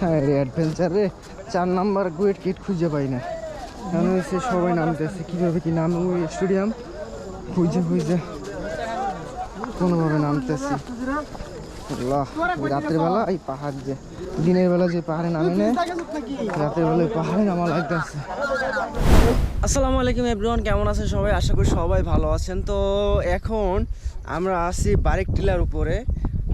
Adventure চার number Goethe kit খুঁজে পাই না। কারণ হচ্ছে সবাই নামতেছে, কীভাবে কি নাম ওই স্টেডিয়াম খুঁজে খুঁজে। কোনোভাবে নামতেছি। ওই এই পাহাড় যে, দিনের বেলা যে পাহাড়ে নামে নেয় রাতের বেলা ওই পাহাড়ে নামা লাগতেছে। আসসালামু আলাইকুম এভরিওয়ান কেমন আছেন সবাই? আশা করি সবাই ভালো আছেন। তো এখন আমরা আছি বারেক টিলার উপরে।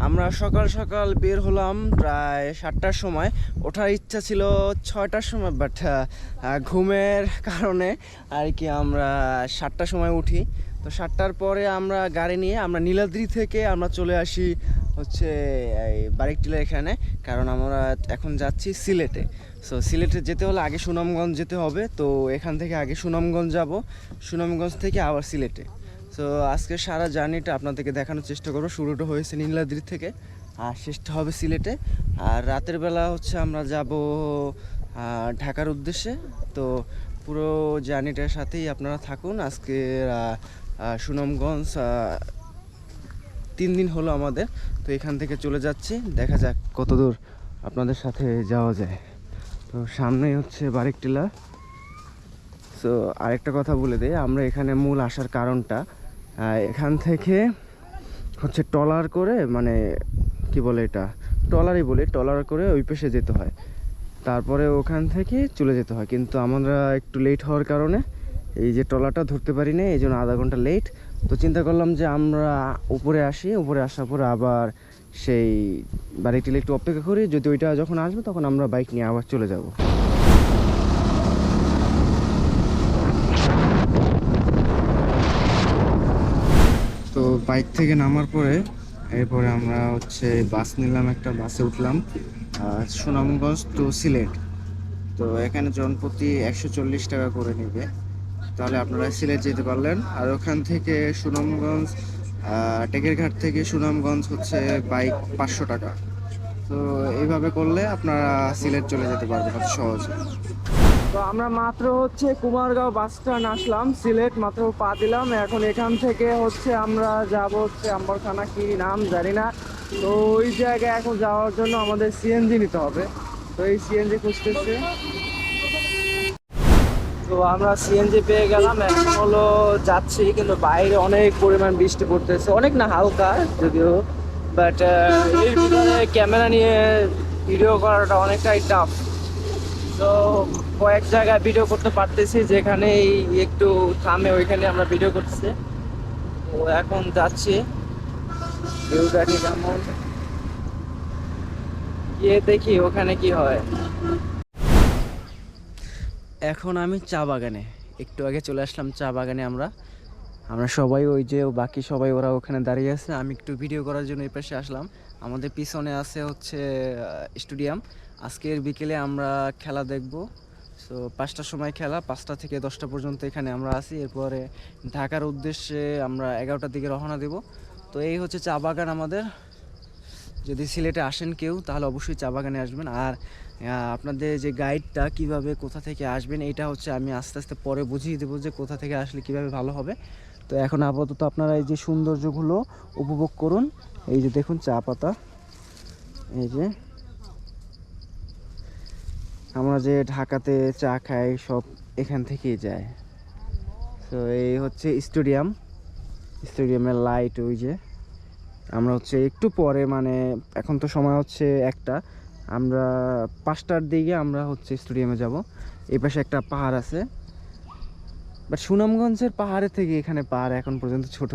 আমরা সকাল সকাল বের হলাম প্রায় সাতটার সময়। ওঠার ইচ্ছা ছিল ছয়টার সময় বাট ঘুমের কারণে আর কি আমরা সাতটার সময় উঠি। তো সাতটার পরে আমরা গাড়ি নিয়ে আমরা নীলাদ্রি থেকে আমরা চলে আসি হচ্ছে এই বারেক টিলার এখানে, কারণ আমরা এখন যাচ্ছি সিলেটে। সো সিলেটে যেতে হলে আগে সুনামগঞ্জ যেতে হবে, তো এখান থেকে আগে সুনামগঞ্জ যাব। সুনামগঞ্জ থেকে আবার সিলেটে। সো আজকে সারা জার্নিটা আপনাদেরকে দেখানোর চেষ্টা করব। শুরুটা হয়েছে নীলাদ্রি থেকে, আর শেষটা হবে সিলেটে। আর রাতের বেলা হচ্ছে আমরা যাব ঢাকার উদ্দেশ্যে। তো পুরো জার্নিটার সাথেই আপনারা থাকুন। আজকে সুনামগঞ্জ তিন দিন হলো আমাদের। তো এখান থেকে চলে যাচ্ছি। দেখা যাক কত দূর আপনাদের সাথে যাওয়া যায়। তো সামনেই হচ্ছে বারেক টিলা। সো আরেকটা কথা বলে দিই, আমরা এখানে মূল আসার কারণটা এখান থেকে হচ্ছে ট্রলার করে মানে কি বলে এটা? ট্রলারই বলি, ট্রলার করে ওই পেশে যেতে হয়। তারপরে ওখান থেকে চলে যেতে হয়। কিন্তু আমরা একটু লেট হওয়ার কারণে এই যে ট্রলারটা ধরতে পারি না এই জন্য আধা ঘণ্টা লেট তো চিন্তা করলাম যে আমরা উপরে আসি, উপরে আসার পরে আবার সেই বাড়িটি একটু অপেক্ষা করি। যদি ওইটা যখন আসবে, তখন আমরা বাইক নিয়ে আবার চলে যাব তো বাইক থেকে নামার পরে এরপরে আমরা হচ্ছে বাস নিলাম একটা বাসে উঠলাম সুনামগঞ্জ টু সিলেট। তো এখানে জনপ্রতি একশো চল্লিশ টাকা করে নেবে। তাহলে আপনারা সিলেট যেতে পারলেন। আর ওখান থেকে সুনামগঞ্জ আহ, টেকের ঘাট থেকে সুনামগঞ্জ হচ্ছে বাইক পাঁচশো টাকা। তো এইভাবে করলে আপনারা সিলেট চলে যেতে পারবেন সহজে। তো আমরা মাত্র হচ্ছে কুমারগাঁও বাস স্ট্যান্ড আসলাম, সিলেট মাত্র পা দিলাম। এখন এখান থেকে হচ্ছে আমরা যাব হচ্ছে আম্বরখানা, কি নাম জানি না। তো ওই জায়গায় এখন যাওয়ার জন্য আমাদের সিএনজি নিতে হবে। তো এই সিএনজি খুঁজতেছে। তো আমরা সিএনজি পেয়ে গেলাম। এখন হলো যাচ্ছি, কিন্তু বাইরে অনেক পরিমাণ বৃষ্টি পড়তেছে। অনেক না হালকা যদিও। বাট এর ভিতরে ক্যামেরা নিয়ে ভিডিও করাটা অনেকটাই টাফ তো কয়েক জায়গায় ভিডিও করতে পারতেছি, যেখানে একটু থামে, ওইখানে আমরা ভিডিও করতেছি। তো এখন যাচ্ছি। কেমন? গিয়ে দেখি ওখানে কি হয়। এখন আমি চা বাগানে। একটু আগে চলে আসলাম চা বাগানে আমরা। আমরা সবাই ওই যে বাকি সবাই ওরা ওখানে দাঁড়িয়ে আছে। আমি একটু ভিডিও করার জন্য এই পাশে আসলাম। আমাদের পিছনে আছে হচ্ছে স্টেডিয়াম। আজকের বিকেলে আমরা খেলা দেখব। সো পাঁচটার সময় খেলা, পাঁচটা থেকে দশটা পর্যন্ত এখানে আমরা আছি। এরপরে ঢাকার উদ্দেশ্যে আমরা এগারোটার দিকে রওনা দেব। তো এই হচ্ছে চা বাগান আমাদের। যদি সিলেটে আসেন কেউ, তাহলে অবশ্যই চা বাগানে আসবেন। আর আপনাদের যে গাইডটা কীভাবে কোথা থেকে আসবেন, এটা হচ্ছে আমি আস্তে আস্তে পরে বুঝিয়ে দেবো যে কোথা থেকে আসলে কীভাবে ভালো হবে। তো এখন আপাতত আপনারা এই যে সৌন্দর্যগুলো উপভোগ করুন। এই যে দেখুন চা পাতা। এই যে আমরা যে ঢাকাতে চা খাই, সব এখান থেকেই যায়। তো এই হচ্ছে স্টেডিয়াম। স্টেডিয়ামের লাইট ওই যে। আমরা হচ্ছে একটু পরে মানে এখন তো সময় হচ্ছে একটা। আমরা পাঁচটার দিকে আমরা হচ্ছে স্টেডিয়ামে যাব। এই পাশে একটা পাহাড় আছে। বাট সুনামগঞ্জের পাহাড়ের থেকে এখানে পাহাড় এখন পর্যন্ত ছোট,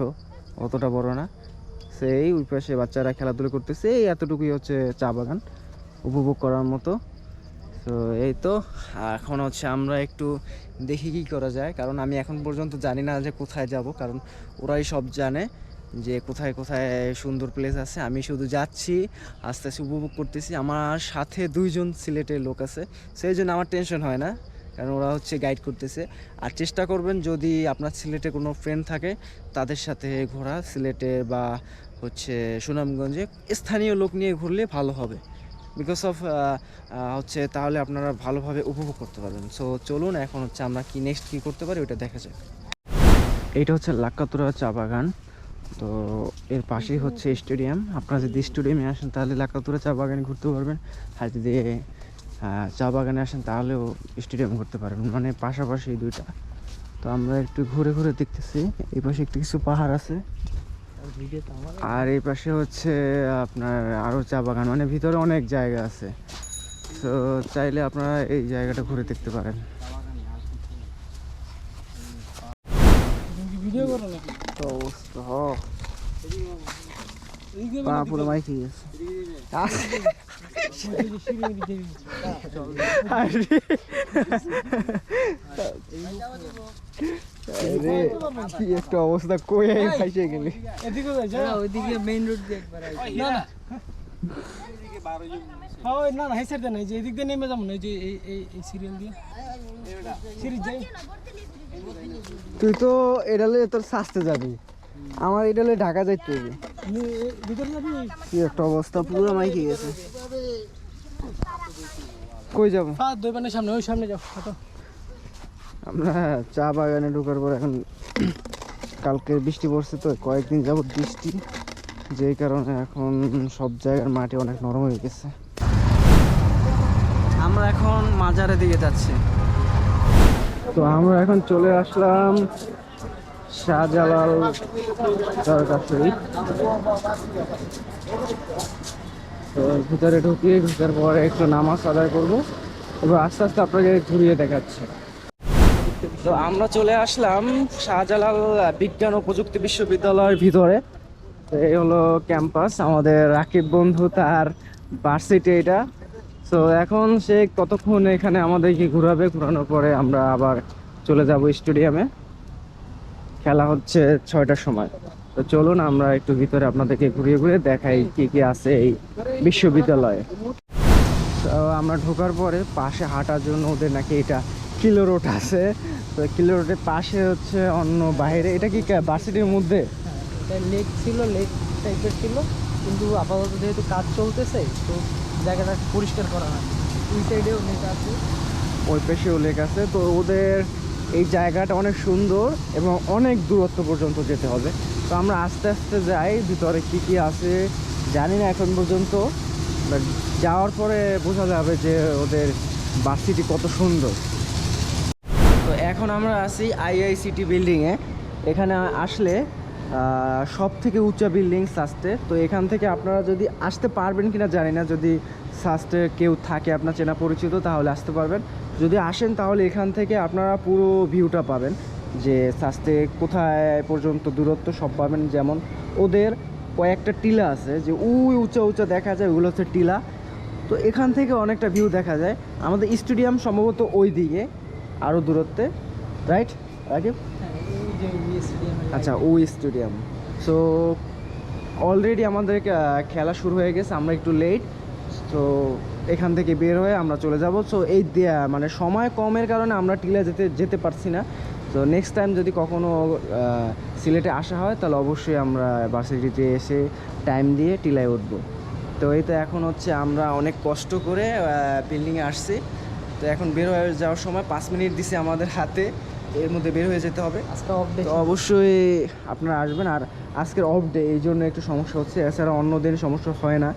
অতটা বড় না। সেই ওই পাশে বাচ্চারা খেলাধুলো করতেছে। এই এতটুকুই হচ্ছে চা বাগান। উপভোগ করার মতো। তো এই তো এখন হচ্ছে আমরা একটু দেখি কি করা যায়, কারণ আমি এখন পর্যন্ত জানি না যে কোথায় যাব, কারণ ওরাই সব জানে যে কোথায় কোথায় সুন্দর প্লেস আছে। আমি শুধু যাচ্ছি, আস্তে আস্তে উপভোগ করতেছি। আমার সাথে দুইজন সিলেটের লোক আছে, সেই জন্য আমার টেনশন হয় না, কারণ ওরা হচ্ছে গাইড করতেছে। আর চেষ্টা করবেন যদি আপনার সিলেটে কোনো ফ্রেন্ড থাকে, তাদের সাথে ঘোরা, সিলেটে বা হচ্ছে সুনামগঞ্জে। স্থানীয় লোক নিয়ে ঘুরলে ভালো হবে। বিকজ অফ হচ্ছে তাহলে আপনারা ভালোভাবে উপভোগ করতে পারবেন। সো চলুন এখন হচ্ছে আমরা কি নেক্সট কি করতে পারি ওটা দেখা যাক। এইটা হচ্ছে লাক্কাতুরা চা বাগান। তো এর পাশেই হচ্ছে স্টেডিয়াম। আপনারা যদি স্টেডিয়ামে আসেন তাহলে লাকাতুরা চা বাগানে ঘুরতে পারবেন। আর যদি চা বাগানে আসেন তাহলেও স্টেডিয়াম ঘুরতে পারবেন। মানে পাশাপাশি দুইটা। তো আমরা একটু ঘুরে ঘুরে দেখতেছি। এই পাশে একটু কিছু পাহাড় আছে। আর এই পাশে হচ্ছে আপনার আরও চা বাগান মানে ভিতরে অনেক জায়গা আছে। তো চাইলে আপনারা এই জায়গাটা ঘুরে দেখতে পারেন। পুরো মাইকে কি একটা অবস্থা কই আই ফাইসে গেলি? এদিকে যাই যা ওইদিকে মেইন রোড দিয়ে একবার না না। হ্যাঁ না না এই সাইড যে এদিক দিয়ে নেমে যাব না যে এই এই এই সিরিয়াল দিয়ে। সিরিজ যাই। তুই তো এডালে তোর শাস্তে যাবি। আমার এডালে ঢাকা যাইতে হবে আমি এই ভিতরে যাবি? কি একটা অবস্থা পুরো মাইকে গেছে। কই যাব? সামনে ওই সামনে যাও হাঁটো আমরা চা বাগানে ঢোকার পর এখন কালকে বৃষ্টি পড়ছে তো কয়েকদিন যাবত বৃষ্টি। যেই কারণে এখন সব জায়গার মাটি অনেক নরম হয়ে গেছে। আমরা এখন মাজারের দিকে যাচ্ছি। তো আমরা এখন চলে আসলাম শাহজালাল তার কাছেই তো ভিতরে ঢুকিয়ে ঢুকার পরে একটু নামাজ আদায় করব। এবার আস্তে আস্তে আপনাকে ঘুরিয়ে দেখাচ্ছি। তো আমরা চলে আসলাম শাহজালাল বিজ্ঞান ও প্রযুক্তি বিশ্ববিদ্যালয়ের ভিতরে। তো এই হলো ক্যাম্পাস, আমাদের রাকিব বন্ধু তার ভার্সিটি এটা। তো এখন সে কতক্ষণ এখানে আমাদেরকে ঘুরাবে, ঘুরানোর পরে আমরা আবার চলে যাব স্টেডিয়ামে খেলা হচ্ছে ছয়টার সময়। তো চলুন আমরা একটু ভিতরে আপনাদেরকে ঘুরিয়ে ঘুরিয়ে দেখাই কি কি আছে এই বিশ্ববিদ্যালয়ে। তো আমরা ঢোকার পরে পাশে হাঁটার জন্য ওদের নাকি এটা কিলো রোড আছে। তো কিলো রোডের পাশে হচ্ছে অন্য বাইরে। এটা কি ভার্সিটির মধ্যে? লেক ছিল লেক টাইপের ছিল। কিন্তু আপাতত যেহেতু কাজ চলতেছে তো জায়গাটা পরিষ্কার করা হয়। ওই সাইডেও লেক আছে। ওই পাশেও লেক আছে। তো ওদের এই জায়গাটা অনেক সুন্দর এবং অনেক দূরত্ব পর্যন্ত যেতে হবে। তো আমরা আস্তে আস্তে যাই ভিতরে কি কি আছে জানি না এখন পর্যন্ত। যাওয়ার পরে বোঝা যাবে যে ওদের ভার্সিটি কত সুন্দর। তো এখন আমরা আছি আইআইসিটি বিল্ডিংয়ে এখানে আসলে সব থেকে উঁচা বিল্ডিং সাস্টে তো এখান থেকে আপনারা যদি আসতে পারবেন কিনা জানি না। যদি সাস্টে কেউ থাকে, আপনার চেনা পরিচিত, তাহলে আসতে পারবেন। যদি আসেন, তাহলে এখান থেকে আপনারা পুরো ভিউটা পাবেন। যে সাস্টে কোথায় পর্যন্ত দূরত্ব সব পাবেন। যেমন ওদের কয়েকটা টিলা আছে, যে উই উঁচা উঁচা দেখা যায়, ওগুলো হচ্ছে টিলা। তো এখান থেকে অনেকটা ভিউ দেখা যায়। আমাদের স্টেডিয়াম সম্ভবত ওই দিকে আরও দূরত্বে রাইট রাকিব আচ্ছা ওই স্টেডিয়াম। সো অলরেডি আমাদের খেলা শুরু হয়ে গেছে আমরা একটু লেট তো এখান থেকে বের হয়ে আমরা চলে যাব। সো এই মানে সময় কমের কারণে আমরা টিলা যেতে যেতে পারছি না। তো নেক্সট টাইম যদি কখনো আহ, সিলেটে আসা হয় তাহলে অবশ্যই আমরা ভার্সিটিতে এসে টাইম দিয়ে টিলায় উঠবো। তো এই তো এখন হচ্ছে আমরা অনেক কষ্ট করে বিল্ডিংয়ে আসছি। তো এখন বের হয়ে যাওয়ার সময় পাঁচ মিনিট দিছে আমাদের হাতে এর মধ্যে বের হয়ে যেতে হবে। আজকে অফ ডে অবশ্যই আপনারা আসবেন আর আজকের অফ ডে এই জন্য একটু সমস্যা হচ্ছে। এছাড়া অন্য দিন সমস্যা হয় না।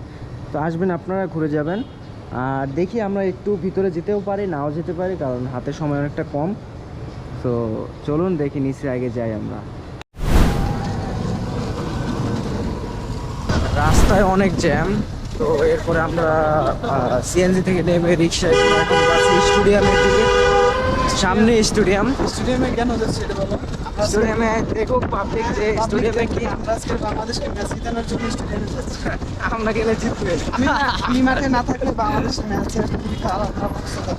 তো আসবেন আপনারা ঘুরে যাবেন। আর দেখি আমরা একটু ভিতরে যেতেও পারি নাও যেতে পারি কারণ হাতে সময় অনেকটা কম। তো চলুন দেখি নিচে আগে যাই আমরা। রাস্তায় অনেক জ্যাম তো এরপরে আমরা সিএনজি থেকে নেমে রিক্সায় স্টেডিয়ামের দিকে। সামনে স্টেডিয়াম। স্টেডিয়ামে কেন যাচ্ছে এটা বলো? স্টেডিয়ামে দেখো পাবলিক যে স্টেডিয়ামে কি আমরা আজকে বাংলাদেশকে ম্যাচ জিতানোর জন্য স্টেডিয়ামে যাচ্ছি? আমরা গেলে জিতবে। আমি আমি মাঠে না থাকলে বাংলাদেশের ম্যাচে খুবই খারাপ অবস্থা।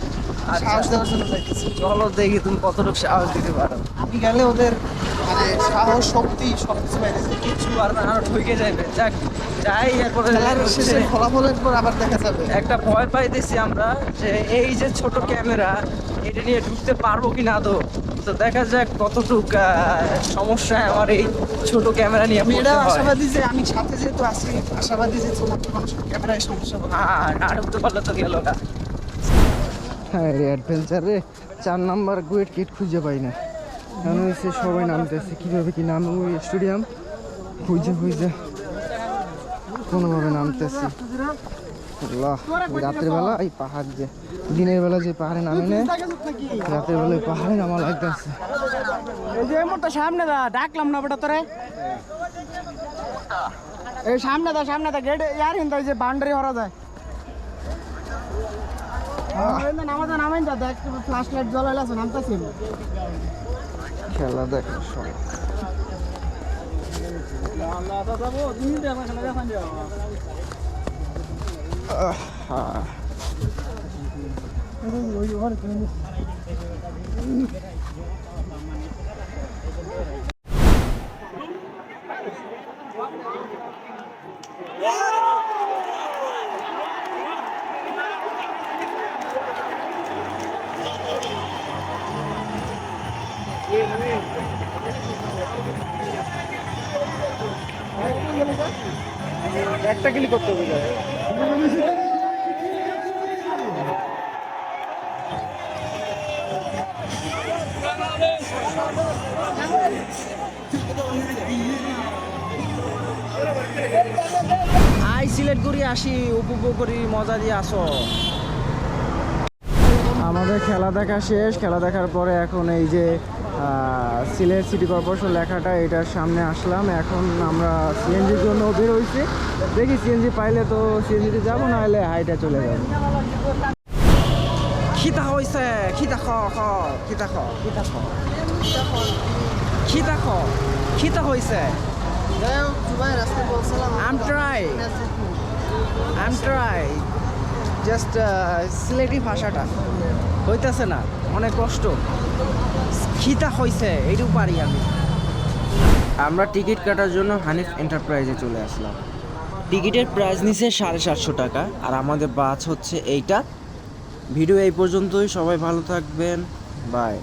সাহস দেওয়ার জন্য যাইতেছি। চলো দেখি তুমি কতটুকু সাহস দিতে পারো। আমি গেলে ওদের মানে সাহস শক্তি সব কিছু যায়। কিছু পারবে না ঢুকে যাবে যাক যাই এরপরে শেষে ফলাফলের পর আবার দেখা যাবে। একটা ভয় পাইতেছি আমরা যে এই যে ছোট ক্যামেরা এটা নিয়ে ঢুকতে পারব কি না তো? তো দেখা যাক কতটুক সমস্যা আমার এই ছোট ক্যামেরা নিয়ে আমি হয়। আশাবাদী যে আমি সাথে যেহেতু আছি আশাবাদী যে মানুষের ক্যামেরায় সমস্যা হবে। আর না ঢুকতে পারলে তো গেল না। হ্যাঁ রে অ্যাডভেঞ্চারে চার নাম্বার গুয়েট কিট খুঁজে পাই না। কেন হয়েছে সবাই নামতেছে। কীভাবে কি নামে? স্টেডিয়াম খুঁজে খুঁজে। কোনোভাবে নামতেছি। আল্লাহ এই এই পাহাড় যে দিনের বেলা যে পাহাড়ে নামি নেয় রাতের বেলা পাহাড়ে নামা লাগতেছে। সামনে দা, ডাকলাম না বেটা তোরে। এই সামনে দা সামনে দা গেট ইয়ার হিন্দা যে বাউন্ডারি হরা যায় নামাজা নামাইন যা দেখ ফ্লাশ লাইট জ্বলাইলা আছে নামতাছি খেলা দেখ সব ওই একটা ক্লিক করতে হবে আই সিলেট করি আসি উপভোগ করি মজা দিয়ে আসো। আমাদের খেলা দেখা শেষ। খেলা দেখার পরে এখন এই যে সিলেট সিটি কর্পোরেশন লেখাটা এটার সামনে আসলাম। এখন আমরা সিএনজির জন্য বের হয়েছি দেখি সিএনজি পাইলে তো সিএনজিতে যাব না হলে হাইটা চলে যাব। খিতা হয়েছে খিতা খ খ খিতা খ খিতা খ। খিতা খ খিতা হয়েছে I'm try. I'm try. Just Sylheti ভাষাটা। হইতেছে না, অনেক কষ্ট। খিতা হইছে, এইটুকু পারি আমি। আমরা টিকিট কাটার জন্য হানিফ এন্টারপ্রাইজে চলে আসলাম। টিকিটের প্রাইস নিছে সাড়ে সাতশো টাকা, আর আমাদের বাস হচ্ছে এইটা। ভিডিও এই পর্যন্তই, সবাই ভালো থাকবেন, বাই।